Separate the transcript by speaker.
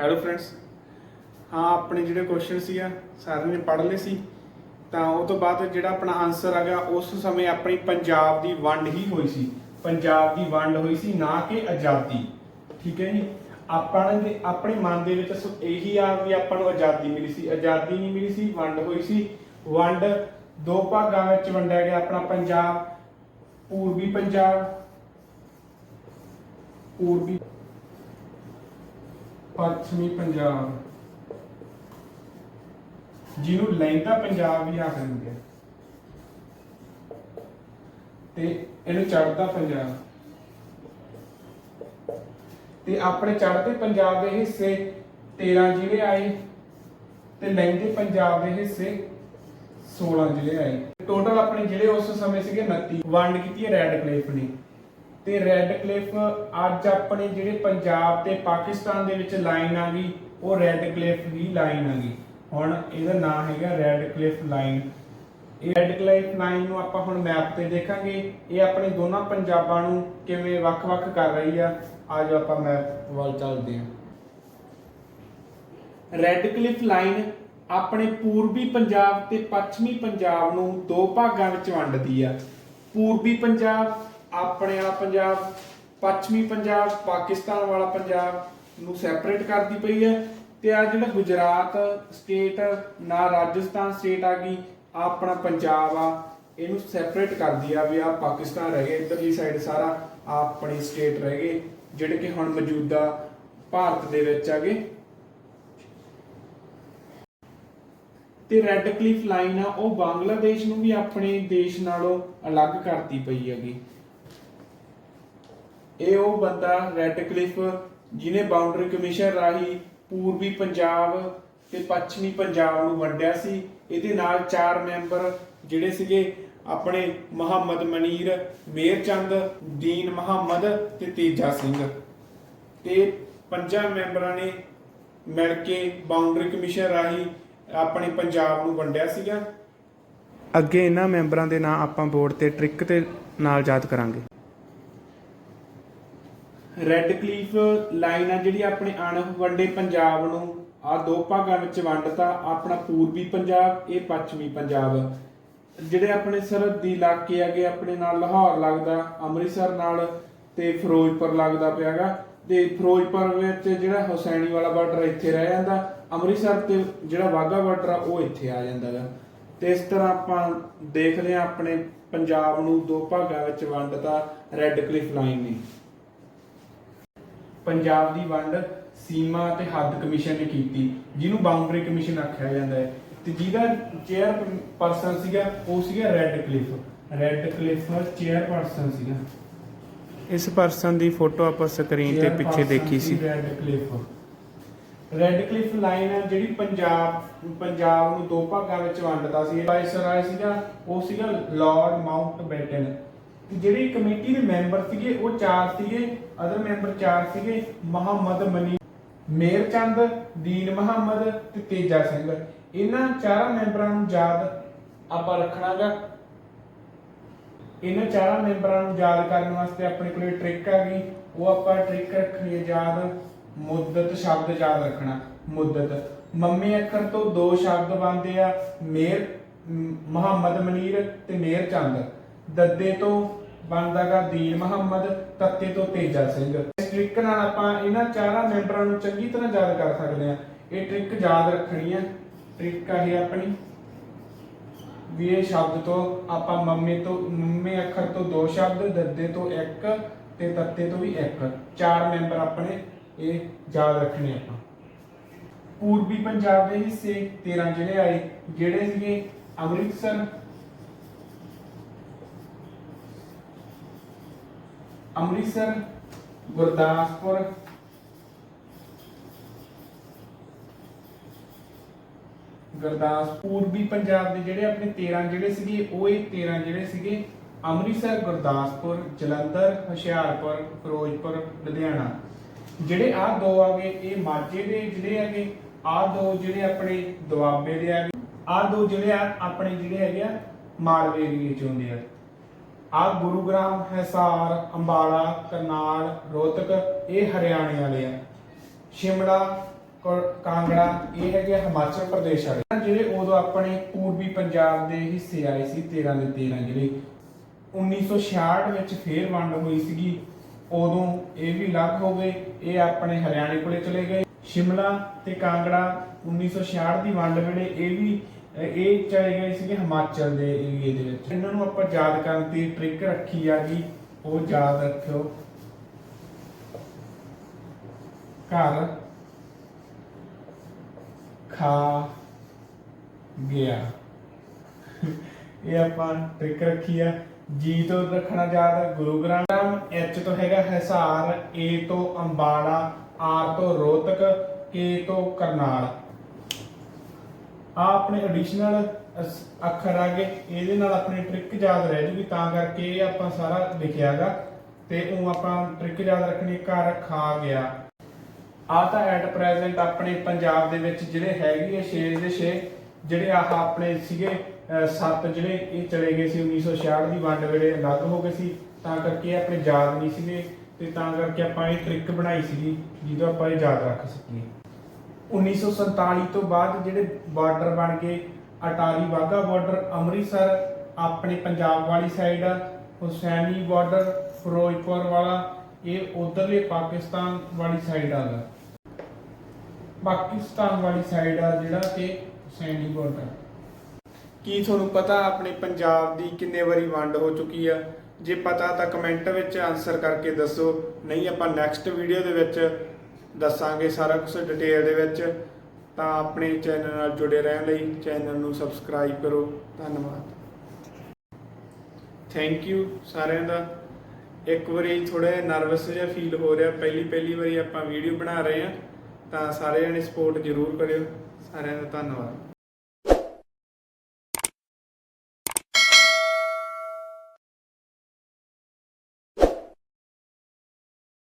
Speaker 1: Hello friends ਹਾਂ, ਆਪਣੇ ਜਿਹੜੇ ਕੁਐਸਚਨ ਸੀਗਾ ਸਾਰਿਆਂ ਨੇ ਪੜ੍ਹ ਲਏ ਸੀ। ਤਾਂ ਉਹ ਤੋਂ ਬਾਅਦ ਜਿਹੜਾ ਆਪਣਾ ਆਨਸਰ ਹੈਗਾ ਉਸ ਸਮੇਂ ਆਪਣੀ ਪੰਜਾਬ ਦੀ ਵੰਡ ਹੀ ਹੋਈ ਸੀ। ਪੰਜਾਬ ਦੀ ਵੰਡ ਹੋਈ ਸੀ, ਨਾ ਕਿ ਆਜ਼ਾਦੀ। ਠੀਕ ਹੈ ਜੀ? ਆਪਾਂ ਨੇ ਆਪਣੇ ਮਨ ਦੇ ਵਿੱਚ ਇਹੀ ਆ ਵੀ ਆਪਾਂ ਨੂੰ ਆਜ਼ਾਦੀ ਮਿਲੀ ਸੀ। ਆਜ਼ਾਦੀ ਨਹੀਂ ਮਿਲੀ ਸੀ, ਵੰਡ ਹੋਈ ਸੀ। ਵੰਡ ਦੋ ਭਾਗਾਂ ਵਿੱਚ ਵੰਡਿਆ ਗਿਆ, ਆਪਣਾ ਪੰਜਾਬ, ਪੂਰਬੀ ਪੰਜਾਬ, ਪੂਰਬੀ ਪੱਛਮੀ ਪੰਜਾਬ। ਜਿਹਨੂੰ ਲਹਿੰਦਾ ਪੰਜਾਬ ਵੀ ਆਖ ਦਿੰਦੇ ਤੇ ਇਹਨੂੰ ਚੜ੍ਹਦਾ ਪੰਜਾਬ। ਤੇ ਆਪਣੇ ਚੜ੍ਹਦੇ ਪੰਜਾਬ ਦੇ ਹਿੱਸੇ 13 ਜ਼ਿਲ੍ਹੇ ਆਏ ਤੇ ਲਹਿੰਦੇ ਪੰਜਾਬ ਦੇ ਹਿੱਸੇ 16 ਜ਼ਿਲ੍ਹੇ ਆਏ। ਟੋਟਲ ਆਪਣੇ ਜ਼ਿਲ੍ਹੇ ਉਸ ਸਮੇਂ ਸੀਗੇ 29 ਵੰਡ ਕੀਤੀ ਹੈ ਰੈੱਡ ਕਲਿਫ ਨੇ। ਤੇ ਰੈੱਡ ਕਲਿਫ ਅੱਜ ਆਪਣੇ ਜਿਹੜੇ ਪੰਜਾਬ ਤੇ ਪਾਕਿਸਤਾਨ ਦੇ ਵਿੱਚ ਲਾਈਨ ਆ ਗਈ, ਉਹ ਰੈੱਡ ਕਲਿਫ ਹੀ ਲਾਈਨ ਆ ਗਈ। ਹੁਣ ਇਹਦਾ ਨਾਮ ਹੈਗਾ ਰੈੱਡ ਕਲਿਫ ਲਾਈਨ ਇਹ ਰੈੱਡ ਕਲਿਫ ਲਾਈਨ ਨੂੰ ਆਪਾਂ ਹੁਣ ਮੈਪ ਤੇ ਦੇਖਾਂਗੇ। ਇਹ ਆਪਣੇ ਦੋਨਾਂ ਪੰਜਾਬਾਂ ਨੂੰ ਕਿਵੇਂ ਵੱਖ-ਵੱਖ ਕਰ ਰਹੀ ਆ, ਆਜੋ ਆਪਾਂ ਮੈਪ ਵੱਲ ਚੱਲਦੇ ਹਾਂ। ਰੈੱਡ ਕਲਿਫ ਲਾਈਨ ਆਪਣੇ ਪੂਰਬੀ ਪੰਜਾਬ ਤੇ ਪੱਛਮੀ ਪੰਜਾਬ ਨੂੰ ਦੋ ਭਾਗਾਂ ਵਿੱਚ ਵੰਡਦੀ ਆ। ਪੂਰਬੀ ਪੰਜਾਬ ਆਪਣੇ ਵਾਲਾ ਪੰਜਾਬ, ਪੱਛਮੀ ਪੰਜਾਬ, ਪਾਕਿਸਤਾਨ ਵਾਲਾ ਪੰਜਾਬ ਨੂੰ ਸੈਪਰੇਟ ਕਰਦੀ ਪਈ ਹੈ ਤੇ ਆ ਜਿਹੜਾ ਗੁਜਰਾਤ ਸਟੇਟ ਨਾ ਰਾਜਸਥਾਨ ਸਟੇਟ ਆ ਗਈ, ਆਹ ਆਪਣਾ ਪੰਜਾਬ ਆ, ਇਹਨੂੰ ਸੈਪਰੇਟ ਕਰਦੀ ਆ ਵੀ ਆ ਪਾਕਿਸਤਾਨ ਰਹਿ ਗਿਆ ਇਧਰਲੀ ਸਾਈਡ ਸਾਰਾ ਆਪਣੀ ਸਟੇਟ ਰਹਿ ਗਏ, ਜਿਹੜੇ ਕਿ ਹੁਣ ਮੌਜੂਦਾ ਭਾਰਤ ਦੇ ਵਿੱਚ ਆ ਗਏ ਤੇ ਰੈੱਡ ਕਲਿਫ ਲਾਈਨ ਆ, ਉਹ ਬੰਗਲਾਦੇਸ਼ ਨੂੰ ਵੀ ਆਪਣੇ ਦੇਸ਼ ਨਾਲੋਂ ਅਲੱਗ ਕਰਦੀ ਪਈ ਹੈਗੀ। ਇਹ ਉਹ ਬੰਦਾ ਰੈੱਡ ਕਲਿਫ ਜਿਹਨੇ ਬਾਉਂਡਰੀ ਕਮਿਸ਼ਨ ਰਾਹੀਂ ਪੂਰਬੀ ਪੰਜਾਬ ਤੇ ਪੱਛਮੀ ਪੰਜਾਬ ਨੂੰ ਵੰਡਿਆ ਸੀ। ਇਹਦੇ ਨਾਲ ਚਾਰ ਮੈਂਬਰ ਜਿਹੜੇ ਸੀਗੇ ਆਪਣੇ ਮੁਹੰਮਦ ਮਨੀਰ ਮੇਰ ਚੰਦ, ਦੀਨ ਮੁਹੰਮਦ ਤੇ ਤੇਜਾ ਸਿੰਘ। ਤੇ ਪੰਜਾਂ ਮੈਂਬਰਾਂ ਨੇ ਮਿਲ ਕੇ ਬਾਉਂਡਰੀ ਕਮਿਸ਼ਨ ਰਾਹੀਂ ਆਪਣੇ ਪੰਜਾਬ ਨੂੰ ਵੰਡਿਆ ਸੀਗਾ। ਅੱਗੇ ਇਹਨਾਂ ਮੈਂਬਰਾਂ ਦੇ ਨਾਂ ਆਪਾਂ ਬੋਰਡ ਤੇ ਟ੍ਰਿਕ ਤੇ ਨਾਲ ਯਾਦ ਕਰਾਂਗੇ। ਰੈੱਡ ਕਲੀਫ ਲਾਈਨ ਆ ਜਿਹੜੀ ਆਪਣੇ ਅਣਵੰਡੇ ਪੰਜਾਬ ਨੂੰ ਆ ਦੋ ਭਾਗਾਂ ਵਿੱਚ ਵੰਡਤਾ, ਆਪਣਾ ਪੂਰਬੀ ਪੰਜਾਬ, ਇਹ ਪੱਛਮੀ ਪੰਜਾਬ। ਜਿਹੜੇ ਆਪਣੇ ਸਰਹੱਦੀ ਇਲਾਕੇ ਹੈਗੇ, ਆਪਣੇ ਨਾਲ ਲਾਹੌਰ ਲੱਗਦਾ, ਅੰਮ੍ਰਿਤਸਰ ਨਾਲ ਤੇ ਫਿਰੋਜ਼ਪੁਰ ਲੱਗਦਾ ਪਿਆਗਾ। ਤੇ ਫਿਰੋਜ਼ਪੁਰ ਵਿੱਚ ਜਿਹੜਾ ਹੁਸੈਣੀ ਵਾਲਾ ਬਾਰਡਰ ਇੱਥੇ ਰਹਿ ਜਾਂਦਾ, ਅੰਮ੍ਰਿਤਸਰ ਤੇ ਜਿਹੜਾ ਵਾਗਾ ਬਾਰਡਰ ਆ, ਉਹ ਇੱਥੇ ਆ ਜਾਂਦਾ ਗਾ ਤੇ ਇਸ ਤਰ੍ਹਾਂ ਆਪਾਂ ਦੇਖਦੇ ਆ ਆਪਣੇ ਪੰਜਾਬ ਨੂੰ ਦੋ ਭਾਗਾਂ ਵਿੱਚ ਵੰਡਤਾ ਰੈੱਡ ਕਲਿਫ ਲਾਈਨ ਨੇ। ਪੰਜਾਬ ਦੀ ਵੰਡ ਸੀਮਾ ਤੇ ਹੱਦ ਕਮਿਸ਼ਨ ਨੇ ਕੀਤੀ ਜਿਹਨੂੰ ਬਾਉਂਡਰੀ ਕਮਿਸ਼ਨ ਆਖਿਆ ਜਾਂਦਾ ਹੈ। ਤੇ ਜਿਹਦਾ ਚੇਅਰ ਪਰਸਨ ਸੀਗਾ ਉਹ ਸੀਗਾ Radcliffe Radcliffe chairperson ਸੀਗਾ। ਇਸ ਪਰਸਨ ਦੀ ਫੋਟੋ ਆਪਾਂ ਸਕਰੀਨ ਤੇ ਪਿੱਛੇ ਦੇਖੀ ਸੀ। Radcliffe Radcliffe line ਹੈ ਜਿਹੜੀ ਪੰਜਾਬ ਪੰਜਾਬ ਨੂੰ ਦੋ ਭਾਗਾਂ ਵਿੱਚ ਵੰਡਦਾ ਸੀ। ਵਾਇਸਰਾਏ ਸੀਗਾ ਉਹ ਸੀਗਾ ਲਾਰਡ ਮਾਊਂਟ ਬੈਟਨ ਜਿਹੜੀ ਕਮੇਟੀ ਦੇ ਮੈਂਬਰ ਸੀਗੇ, ਉਹ ਚਾਰ ਸੀਗੇ ਅਦਰ ਮੈਂਬਰ ਚਾਰ ਸੀਗੇ, ਮੁਹੰਮਦ ਮਨੀ ਮੇਰ ਚੰਦ, ਦੀਨ ਮੁਹੰਮਦ ਤੇ ਤੇਜਾ ਸਿੰਘ। ਇਹਨਾਂ ਚਾਰਾਂ ਮੈਂਬਰਾਂ ਨੂੰ ਯਾਦ ਆਪਾਂ ਰੱਖਣਾਗਾ। ਇਹਨਾਂ ਚਾਰਾਂ ਮੈਂਬਰਾਂ ਨੂੰ ਯਾਦ ਕਰਨ ਵਾਸਤੇ ਆਪਣੇ ਕੋਲੇ ਟ੍ਰਿਕ ਆ ਗਈ। ਉਹ ਆਪਾਂ ਟ੍ਰਿਕ ਰੱਖਣੀ ਹੈ ਯਾਦ, ਮੁੱਦਤ ਸ਼ਬਦ ਯਾਦ ਰੱਖਣਾ, ਮੁੱਦਤ। ਮੰਮੀ ਅੱਖਰ ਤੋਂ ਦੋ ਸ਼ਬਦ ਬਣਦੇ ਆ ਮੇਰ ਮੁਹੰਮਦ ਮਨੀਰ ਤੇ ਮੇਰ ਚੰਦ। ਦੱਦੇ ਤੋਂ ਬਣਦਾਗਾ ਦੀਨ ਮੁਹੰਮਦ ਤੱਤੇ ਤੋਂ ਤੇਜਾ ਸਿੰਘ। ਇਸ ਟ੍ਰਿਕ ਨਾਲ ਆਪਾਂ ਇਹਨਾਂ ਚਾਰਾਂ ਮੈਂਬਰਾਂ ਨੂੰ ਚੰਗੀ ਤਰ੍ਹਾਂ ਯਾਦ ਕਰ ਸਕਦੇ ਆ ਇਹ ਟ੍ਰਿਕ ਯਾਦ ਰੱਖਣੀ ਆ। ਟ੍ਰਿਕ ਆ ਇਹ ਆਪਣੀ। ਵੀ ਇਹ ਸ਼ਬਦ ਤੋਂ ਆਪਾਂ ਮੰਮੀ ਤੋਂ, ਮੰਮੀ ਅੱਖਰ ਤੋਂ ਦੋ ਸ਼ਬਦ, ਦੱਦੇ ਤੋਂ ਇੱਕ ਤੇ ਤੱਤੇ ਤੋਂ ਵੀ ਇੱਕ। ਚਾਰ ਮੈਂਬਰ ਆਪਣੇ ਇਹ ਯਾਦ ਰੱਖਣੇ ਆਪਾਂ। ਪੂਰਬੀ ਪੰਜਾਬ ਦੇ ਹਿੱਸੇ 13 ਜ਼ਿਲ੍ਹੇ ਆਏ, ਜਿਹੜੇ ਸੀਗੇ ਅੰਮ੍ਰਿਤਸਰ ਅੰਮ੍ਰਿਤਸਰ, ਗੁਰਦਾਸਪੁਰ। ਗੁਰਦਾਸਪੁਰ ਪੂਰਬੀ ਪੰਜਾਬ ਦੇ ਜਿਹੜੇ ਆਪਣੇ 13 ਜਿਹੜੇ ਸੀਗੇ, ਉਹ ਇਹ 13 ਜਿਹੜੇ ਸੀਗੇ। ਅੰਮ੍ਰਿਤਸਰ, ਗੁਰਦਾਸਪੁਰ, ਜਲੰਧਰ, ਹੁਸ਼ਿਆਰਪੁਰ, ਫਿਰੋਜ਼ਪੁਰ, ਲੁਧਿਆਣਾ। ਜਿਹੜੇ ਆ ਦੋ ਆ ਗਏ ਇਹ ਮਾਝੇ ਦੇ ਜਿਹੜੇ ਹੈਗੇ। ਆ ਦੋ ਜਿਹੜੇ ਆਪਣੇ ਦੁਆਬੇ ਦੇ ਆ ਆ ਦੋ ਜਿਹੜੇ ਆ, ਆਪਣੇ ਜਿਹੜੇ ਹੈਗੇ ਆ, ਮਾਲਵੇ ਏਰੀਏ ਚ ਹੁੰਦੇ ਆ। ਆ ਗੁਰੂਗ੍ਰਾਮ ਹਿਸਾਰ ਅੰਬਾਲਾ, ਕਰਨਾਲ ਰੋਹਤਕ ਇਹ ਹਰਿਆਣੇ ਵਾਲੇ ਆ। ਸ਼ਿਮਲਾ ਕਾਂਗੜਾ, ਇਹ ਹੈਗੇ ਹਿਮਾਚਲ ਪ੍ਰਦੇਸ਼ ਵਾਲੇ। ਜਿਹੜੇ ਉਦੋਂ ਆਪਣੇ ਪੂਰਬੀ ਪੰਜਾਬ ਦੇ ਹਿੱਸੇ ਆਏ ਸੀ 13 ਦੇ 13 ਜਿਹੜੇ 1966 ਵਿੱਚ ਫੇਰ ਵੰਡ ਹੋਈ ਸੀਗੀ। ਉਦੋਂ ਇਹ ਵੀ ਅਲੱਗ ਹੋ ਗਏ, ਇਹ ਆਪਣੇ ਹਰਿਆਣੇ ਕੋਲੇ ਚਲੇ ਗਏ। ਸ਼ਿਮਲਾ ਤੇ ਕਾਂਗੜਾ 1966 ਦੀ ਵੰਡ ਵੇਲੇ ਇਹ ਵੀ ਇਹ ਚਲੇ ਗਏ ਸੀਗੇ ਹਿਮਾਚਲ ਦੇ ਏਰੀਏ ਦੇ ਵਿੱਚ। ਇਹਨਾਂ ਨੂੰ ਆਪਾਂ ਯਾਦ ਕਰਨ ਦੀ ਟ੍ਰਿਕ ਰੱਖੀ ਆ ਜੀ, ਉਹ ਯਾਦ ਰੱਖਿਓ। ਘਰ ਖਾ ਗਿਆ। ਇਹ ਆਪਾਂ ਟ੍ਰਿਕ ਰੱਖੀ ਆ। ਜੀ ਤੋਂ ਰੱਖਣਾ ਯਾਦ ਗੁਰੂ ਗ੍ਰੰਥ ਐਚ ਤੋਂ ਹੈਗਾ ਹਿਸਾਰ ਏ ਤੋਂ ਅੰਬਾਲਾ ਆਰ ਤੋਂ ਰੋਹਤਕ ਕੇ ਤੋਂ ਕਰਨਾਲ। ਆ ਆਪਣੇ ਐਡੀਸ਼ਨਲ ਅੱਖਰ ਆ ਗਏ। ਇਹਦੇ ਨਾਲ ਆਪਣੀ ਟ੍ਰਿਕ ਯਾਦ ਰਹਿ ਜੂਗੀ, ਤਾਂ ਕਰਕੇ ਇਹ ਆਪਾਂ ਸਾਰਾ ਲਿਖਿਆਗਾ। ਤੇ ਉਹ ਆਪਾਂ ਟ੍ਰਿਕ ਯਾਦ ਰੱਖਣੀ, ਘਰ ਖਾ ਗਿਆ। ਆ ਤਾਂ ਐਟ ਪ੍ਰੈਜ਼ੈਂਟ ਆਪਣੇ ਪੰਜਾਬ ਦੇ ਵਿੱਚ ਜਿਹੜੇ ਹੈਗੇ ਆ 6 ਦੇ 6 ਜਿਹੜੇ ਆਹ ਆਪਣੇ ਸੀਗੇ, ਅਹ ਸੱਤ ਜਿਹੜੇ ਇਹ ਚਲੇ ਗਏ ਸੀ 1966 ਦੀ ਵੰਡ ਵੇਲੇ, ਅਲੱਗ ਹੋ ਗਏ ਸੀ। ਤਾਂ ਕਰਕੇ ਇਹ ਆਪਣੇ ਯਾਦ ਨਹੀਂ ਸੀਗੇ। ਤੇ ਤਾਂ ਕਰਕੇ ਆਪਾਂ ਇਹ ਟ੍ਰਿਕ ਬਣਾਈ ਸੀਗੀ ਜਿਹਦੋਂ ਆਪਾਂ ਇਹ ਯਾਦ ਰੱਖ ਸਕੀਏ। 1947 ਤੋਂ ਬਾਅਦ ਜਿਹੜੇ ਬਾਰਡਰ ਬਣ ਗਏ, ਅਟਾਰੀ ਵਾਹਗਾ ਬਾਰਡਰ ਅੰਮ੍ਰਿਤਸਰ, ਆਪਣੇ ਪੰਜਾਬ ਵਾਲੀ ਸਾਈਡ ਆ, ਹੁਸੈਨੀ ਬਾਰਡਰ ਫਿਰੋਜ਼ਪੁਰ ਵਾਲਾ, ਇਹ ਉਧਰਲੇ ਪਾਕਿਸਤਾਨ ਵਾਲੀ ਸਾਈਡ ਆ ਗਾ। ਪਾਕਿਸਤਾਨ ਵਾਲੀ ਸਾਈਡ ਆ ਜਿਹੜਾ ਕਿ ਹੁਸੈਨੀ ਬਾਰਡਰ ਕੀ ਤੁਹਾਨੂੰ ਪਤਾ ਆਪਣੇ ਪੰਜਾਬ ਦੀ ਕਿੰਨੇ ਵਾਰੀ ਵੰਡ ਹੋ ਚੁੱਕੀ ਆ? ਜੇ ਪਤਾ ਤਾਂ ਕਮੈਂਟ ਵਿੱਚ ਆਨਸਰ ਕਰਕੇ ਦੱਸੋ, ਨਹੀਂ ਆਪਾਂ ਨੈਕਸਟ ਵੀਡੀਓ ਦੇ ਵਿੱਚ ਦੱਸਾਂਗੇ ਸਾਰਾ ਕੁਝ ਡਿਟੇਲ ਦੇ ਵਿੱਚ। ਤਾਂ ਆਪਣੇ ਚੈਨਲ ਨਾਲ ਜੁੜੇ ਰਹਿਣ ਲਈ ਚੈਨਲ ਨੂੰ ਸਬਸਕ੍ਰਾਈਬ ਕਰੋ। ਧੰਨਵਾਦ। ਥੈਂਕ ਯੂ ਸਾਰਿਆਂ ਦਾ। ਇੱਕ ਵਾਰੀ ਥੋੜਾ ਨਰਵਸ ਜਿਹਾ ਫੀਲ ਹੋ ਰਿਹਾ। ਪਹਿਲੀ ਪਹਿਲੀ ਵਾਰੀ ਆਪਾਂ ਵੀਡੀਓ ਬਣਾ ਰਹੇ ਹਾਂ। ਤਾਂ ਸਾਰੇ ਜਣੇ ਸਪੋਰਟ ਜ਼ਰੂਰ ਕਰਿਓ। ਸਾਰਿਆਂ ਦਾ ਧੰਨਵਾਦ।